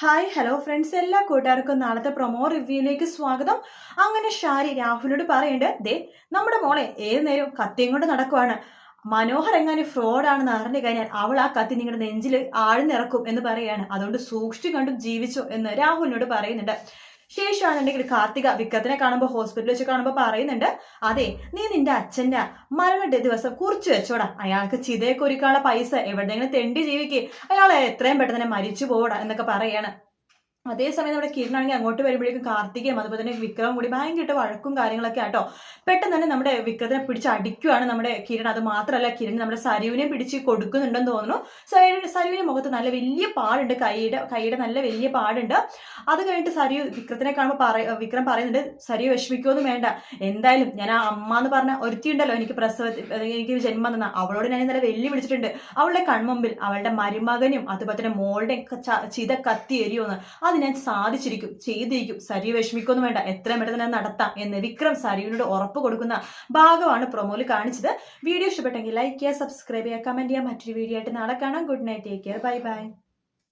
Hi hello friends എല്ലാ കൂട്ടുകാർക്കും നാളത്തെ പ്രൊമോ റിവ്യൂയിലേക്ക് സ്വാഗതം. അങ്ങനെ ഷാരി രാഹുലോട് പറയേണ്ടത് ദേ നമ്മുടെ മോളെ ഏത് നേരവും കത്തിയും കൊണ്ട് നടക്കുവാണ്. മനോഹർ എങ്ങാനും ഫ്രോഡാണെന്ന് അറിഞ്ഞു കഴിഞ്ഞാൽ അവൾ ആ കത്തി നിങ്ങളുടെ നെഞ്ചിൽ ആഴ്ന്നിറക്കും എന്ന് പറയാണ്. അതുകൊണ്ട് സൂക്ഷിച്ചു കണ്ടും ജീവിച്ചു എന്ന് രാഹുലിനോട് പറയുന്നുണ്ട്. ശേഷമാണെന്നുണ്ടെങ്കിൽ കാർത്തിക വിക്രത്തിനെ കാണുമ്പോൾ ഹോസ്പിറ്റലിൽ വെച്ച് കാണുമ്പോൾ പറയുന്നുണ്ട് അതെ നീ നിന്റെ അച്ഛന്റെ മരണ ദിവസം കുറിച്ച് വെച്ചോടാ. അയാൾക്ക് ചിതയെ കുറിക്കാനുള്ള പൈസ എവിടെയെങ്കിലും തെണ്ടി ജീവിക്കേ. അയാളെ എത്രയും പെട്ടെന്ന് തന്നെ മരിച്ചു പോടാ എന്നൊക്കെ പറയാണ്. അതേസമയം നമ്മുടെ കിരണാണെങ്കിൽ അങ്ങോട്ട് വരുമ്പോഴേക്കും കാർത്തികയും അതുപോലെ തന്നെ വിക്രമും കൂടി ഭയങ്കര വഴക്കും കാര്യങ്ങളൊക്കെ ആട്ടോ. പെട്ടെന്ന് തന്നെ നമ്മുടെ വിക്രത്തിനെ പിടിച്ച് അടിക്കുകയാണ് നമ്മുടെ കിരൺ. അത് മാത്രമല്ല കിരൺ നമ്മുടെ സരുവിനെ പിടിച്ച് കൊടുക്കുന്നുണ്ടെന്ന് തോന്നുന്നു. സരു സരുവിന്റെ മുഖത്ത് നല്ല വലിയ പാടുണ്ട്. കൈയുടെ കൈയുടെ നല്ല വലിയ പാടുണ്ട്. അത് കഴിഞ്ഞിട്ട് സരു വിക്രത്തിനെ കാണുമ്പോൾ പറ വിക്രം പറയുന്നുണ്ട് സരു വിഷമിക്കുമെന്ന് വേണ്ട. എന്തായാലും ഞാൻ ആ അമ്മ എന്ന് പറഞ്ഞ ഒരുത്തിയുണ്ടല്ലോ. എനിക്ക് പ്രസവ എനിക്ക് ജന്മം തന്ന. അവളോട് ഞാൻ നല്ല വെല്ലു വിളിച്ചിട്ടുണ്ട്. അവളുടെ കൺമുമ്പിൽ അവളുടെ മരുമകനും അതുപോലെ തന്നെ മോളുടെ ചിത കത്തി എരിയുമെന്ന്. അത് ഞാൻ സാധിച്ചിരിക്കും. ചെയ്തിരിക്കും. സരി വിഷമിക്കൊന്നും വേണ്ട. എത്ര പെട്ടെന്ന് ഞാൻ നടത്താം എന്ന് വിക്രം സരിവിനോട് ഉറപ്പ് കൊടുക്കുന്ന ഭാഗമാണ് പ്രൊമോയിൽ കാണിച്ചത്. വീഡിയോ ഇഷ്ടപ്പെട്ടെങ്കിൽ ലൈക്ക് ചെയ്യുക സബ്സ്ക്രൈബ് ചെയ്യുക കമന്റ് ചെയ്യുക. മറ്റൊരു വീഡിയോ ആയിട്ട് നാളെ കാണാം. Good night take care bye bye